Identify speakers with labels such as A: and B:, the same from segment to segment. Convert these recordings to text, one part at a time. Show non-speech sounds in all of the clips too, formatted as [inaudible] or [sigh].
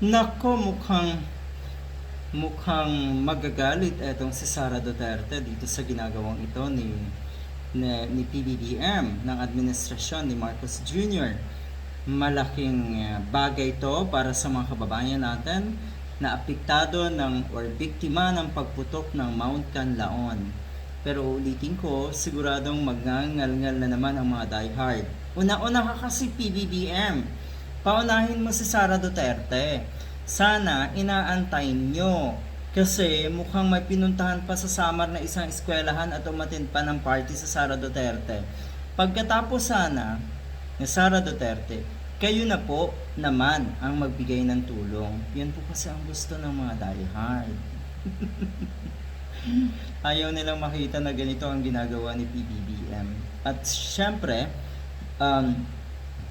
A: Nako, mukhang mukhang magagalit etong si Sara Duterte dito sa ginagawang ito ni ni, ni PBBM ng administrasyon ni Marcos Jr. Malaking eh, bagay ito para sa mga kababayan natin na apektado ng or biktima ng pagputok ng Mount Canlaon. Pero ulitin ko, siguradong magngangal-ngal na naman ang mga diehard. Una-una ka kasi PBBM. Paunahin mo si Sara Duterte. Sana inaantay nyo. Kasi mukhang may pinuntahan pa sa Samar na isang eskwelahan at umatin pa ng party sa Sara Duterte. Pagkatapos sana ni Sara Duterte, kayo na po naman ang magbigay ng tulong. Yan po kasi ang gusto ng mga diehard. [laughs] Ayaw nilang makita na ganito ang ginagawa ni PBBM. At syempre, um,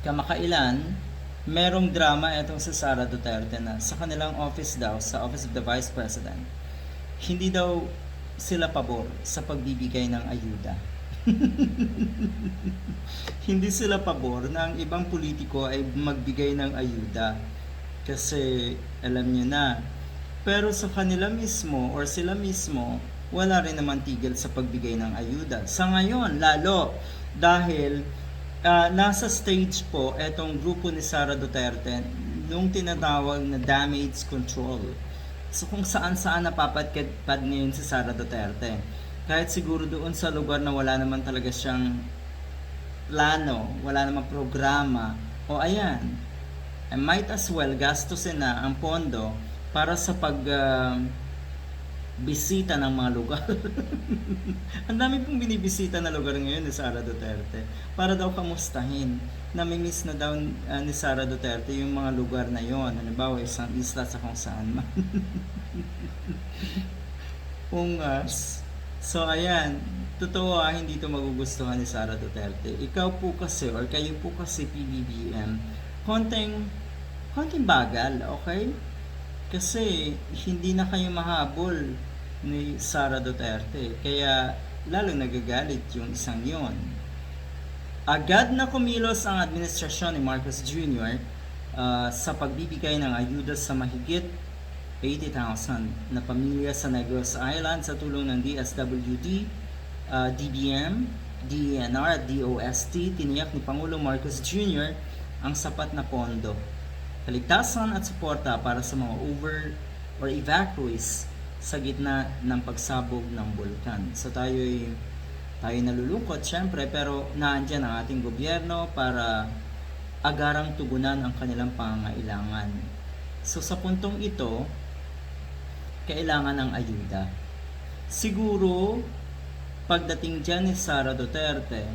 A: kamakailan, merong drama itong sa Sara Duterte na sa kanilang office daw, sa Office of the Vice President, hindi daw sila pabor sa pagbibigay ng ayuda. [laughs] hindi sila pabor na ang ibang politiko ay magbigay ng ayuda. Kasi alam nyo na, pero sa kanila mismo or sila mismo, wala rin naman tigil sa pagbigay ng ayuda. Sa ngayon, lalo, dahil ah, nasa stage po etong grupo ni Sara Duterte nung tinatawag na damage control. So kung saan saan napapadpad ngayon si Sara Duterte. Kahit siguro doon sa lugar na wala naman talaga siyang plano, wala namang programa, o ayan, I might as well gastusin na ang pondo para sa pag ah, bisita ng mga lugar. [laughs] ang dami pong binibisita na lugar ngayon ni Sara Duterte para daw kamustahin. Namimiss na daw ah, ni Sara Duterte yung mga lugar na yon. Halimbawa, isang isla sa kung saan man. [laughs] Ungas. So, ayan. Totoo ah, hindi ito magugustuhan ni Sara Duterte. Ikaw po kasi, or kayo po kasi PBBM, konting, konting bagal, okay? Kasi hindi na kayo mahabol ni Sara Duterte. Kaya lalo nagagalit yung isang yon. Agad na kumilos ang administrasyon ni Marcos Jr. ah, sa pagbibigay ng ayuda sa mahigit 80,000 na pamilya sa Negros Island sa tulong ng DSWD, ah, DBM, DENR at DOST. Tiniyak ni Pangulong Marcos Jr. ang sapat na pondo kaligtasan at suporta para sa mga over or evacuees sa gitna ng pagsabog ng bulkan. So tayo tayo nalulungkot syempre pero naandyan ang ating gobyerno para agarang tugunan ang kanilang pangangailangan. So sa puntong ito, kailangan ng ayuda. Siguro pagdating dyan ni Sara Duterte,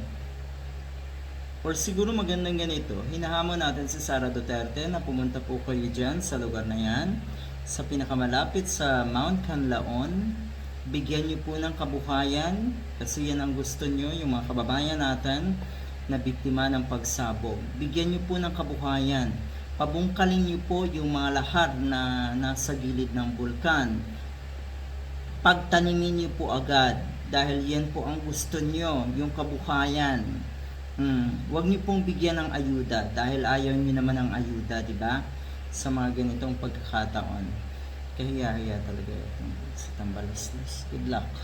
A: Or siguro magandang ganito, hinahamon natin si Sara Duterte na pumunta po kayo dyan sa lugar na yan, sa pinakamalapit sa Mount Canlaon. Bigyan niyo po ng kabuhayan, kasi yan ang gusto niyo, yung mga kababayan natin na biktima ng pagsabog. Bigyan niyo po ng kabuhayan. Pabungkalin niyo po yung mga lahar na nasa gilid ng bulkan. Pagtanimin niyo po agad, dahil yan po ang gusto niyo, yung kabuhayan. Hmm, wag niyo pong bigyan ng ayuda dahil ayaw niyo naman ng ayuda, di ba? Sa mga ganitong pagkakataon. Kahiya-hiya talaga itong sa Tambalaslas. Good luck.